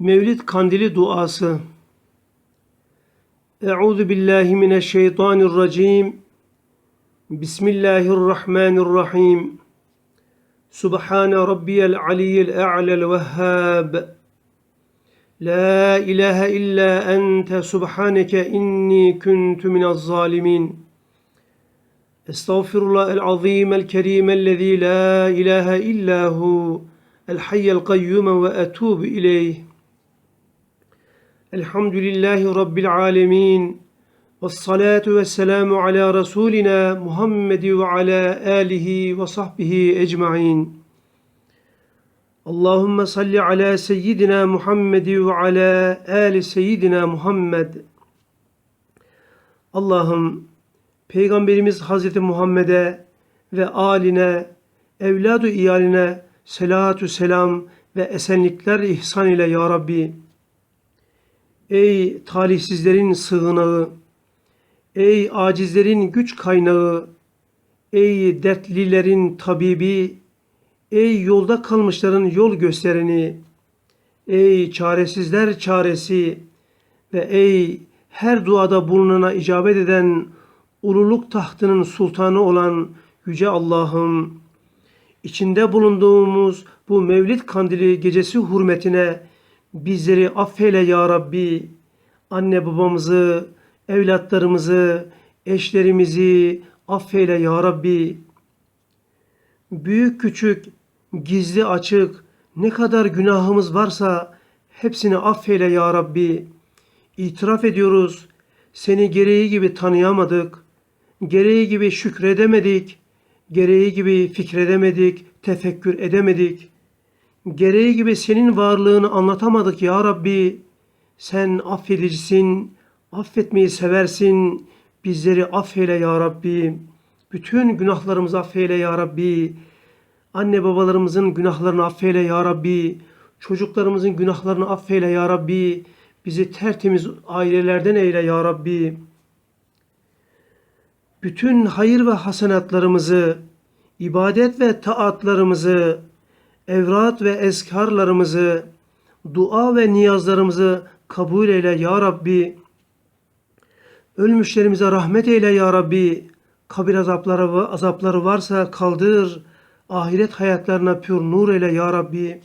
Mevlid Kandili duası. Euzu billahi mineşşeytanirracim. Bismillahirrahmanirrahim. Subhane rabbiyel aliyyil a'lel vehhab. La ilahe illa ente subhaneke inni kuntu minez zalimin. Estağfirullah el azim el kerim ellezî la ilahe illa hu el hayyel kayyum ve etûbü ileyh. Elhamdülillahi Rabbil alemin. Ve salatu ve selamu ala Resulina Muhammed ve ala alihi ve sahbihi ecma'in. Allahümme salli ala seyyidina Muhammed ve ala ali seyyidina Muhammed. Allah'ım Peygamberimiz Hazreti Muhammed'e ve aline, evladı iyaline selatü selam ve esenlikler ihsan ile ya Rabbi. Ey talihsizlerin sığınağı, ey acizlerin güç kaynağı, ey dertlilerin tabibi, ey yolda kalmışların yol göstereni, ey çaresizler çaresi ve ey her duada bulunana icabet eden ululuk tahtının sultanı olan Yüce Allah'ım, içinde bulunduğumuz bu Mevlid Kandili gecesi hürmetine bizleri affeyle ya Rabbi. Anne babamızı, evlatlarımızı, eşlerimizi affeyle ya Rabbi. Büyük küçük, gizli açık ne kadar günahımız varsa hepsini affeyle ya Rabbi. İtiraf ediyoruz. Seni gereği gibi tanıyamadık. Gereği gibi şükredemedik. Gereği gibi fikredemedik, tefekkür edemedik. Gereği gibi senin varlığını anlatamadık ya Rabbi. Sen affedicisin, affetmeyi seversin. Bizleri affeyle ya Rabbi. Bütün günahlarımızı affeyle ya Rabbi. Anne babalarımızın günahlarını affeyle ya Rabbi. Çocuklarımızın günahlarını affeyle ya Rabbi. Bizi tertemiz ailelerden eyle ya Rabbi. Bütün hayır ve hasenatlarımızı, ibadet ve taatlarımızı, evrat ve eskarlarımızı, dua ve niyazlarımızı kabul eyle ya Rabbi. Ölmüşlerimize rahmet eyle ya Rabbi. Kabir azapları, azapları varsa kaldır. Ahiret hayatlarına pür nur eyle ya Rabbi.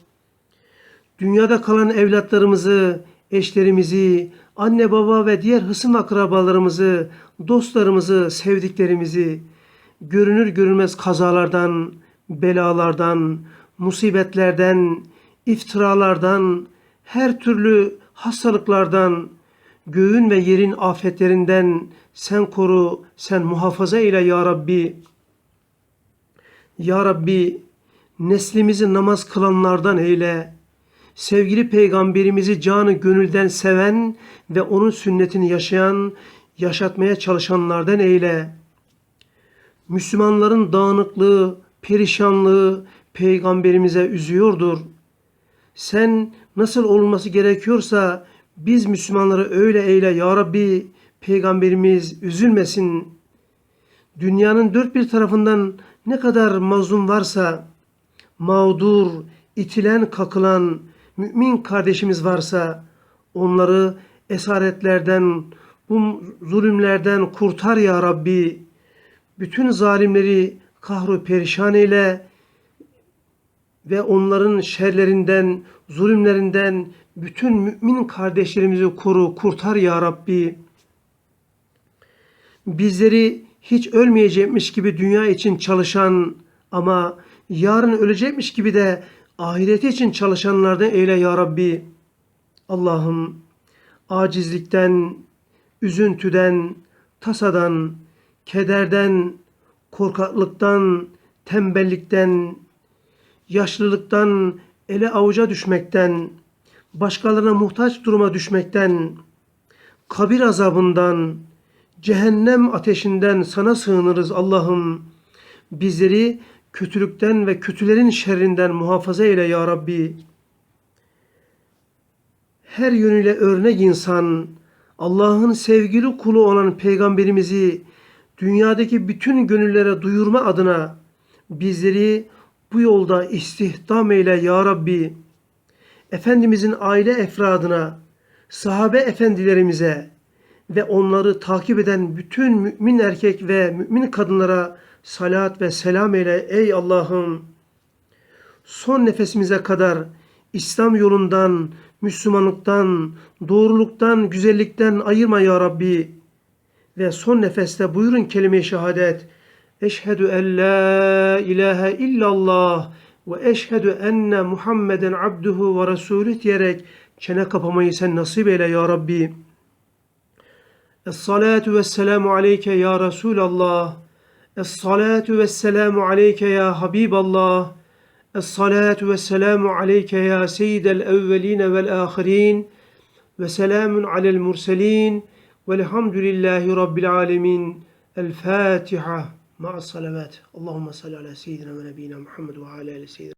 Dünyada kalan evlatlarımızı, eşlerimizi, anne baba ve diğer hısım akrabalarımızı, dostlarımızı, sevdiklerimizi görünür görünmez kazalardan, belalardan, musibetlerden, iftiralardan, her türlü hastalıklardan, göğün ve yerin afetlerinden sen koru, sen muhafaza eyle ya Rabbi. Ya Rabbi neslimizi namaz kılanlardan eyle. Sevgili peygamberimizi canı gönülden seven ve onun sünnetini yaşayan, yaşatmaya çalışanlardan eyle. Müslümanların dağınıklığı, perişanlığı peygamberimize üzüyordur. Sen nasıl olması gerekiyorsa biz Müslümanları öyle eyle ya Rabbi. Peygamberimiz üzülmesin. Dünyanın dört bir tarafından ne kadar mazlum varsa, mağdur, itilen, kakılan mümin kardeşimiz varsa onları esaretlerden, bu zulümlerden kurtar ya Rabbi. Bütün zalimleri kahru perişan eyle ve onların şerlerinden, zulümlerinden bütün mümin kardeşlerimizi koru, kurtar ya Rabbi. Bizleri hiç ölmeyecekmiş gibi dünya için çalışan ama yarın ölecekmiş gibi de ahireti için çalışanlardan eyle ya Rabbi. Allah'ım acizlikten, üzüntüden, tasadan, kederden, korkaklıktan, tembellikten, yaşlılıktan, ele avuca düşmekten, başkalarına muhtaç duruma düşmekten, kabir azabından, cehennem ateşinden sana sığınırız Allah'ım. Bizleri kötülükten ve kötülerin şerrinden muhafaza eyle ya Rabbi. Her yönüyle örnek insan, Allah'ın sevgili kulu olan peygamberimizi dünyadaki bütün gönüllere duyurma adına bizleri bu yolda istihdam eyle ya Rabbi. Efendimizin aile efradına, sahabe efendilerimize ve onları takip eden bütün mümin erkek ve mümin kadınlara salat ve selam eyle ey Allah'ım. Son nefesimize kadar İslam yolundan, Müslümanlıktan, doğruluktan, güzellikten ayırma ya Rabbi. Ve son nefeste buyurun kelime-i şehadet. Eşhedü en la ilahe illallah ve eşhedü enne Muhammeden abduhu ve resulü diyerek çene kapamayı sen nasip eyle ya Rabbi. Es-salatu ve selamu aleyke ya Resulallah. Es-salatu ve selamu aleyke ya Habiballah. Es-salatu ve selamu aleyke ya seyyidel evveline vel ahirin. Ve selamun alel murselin. Velhamdülillahi Rabbil alemin. El Fatiha. Ma'as salavat. Allahümme salli ala seyyidina ve nebiyina Muhammed ve ala ali seyyidina.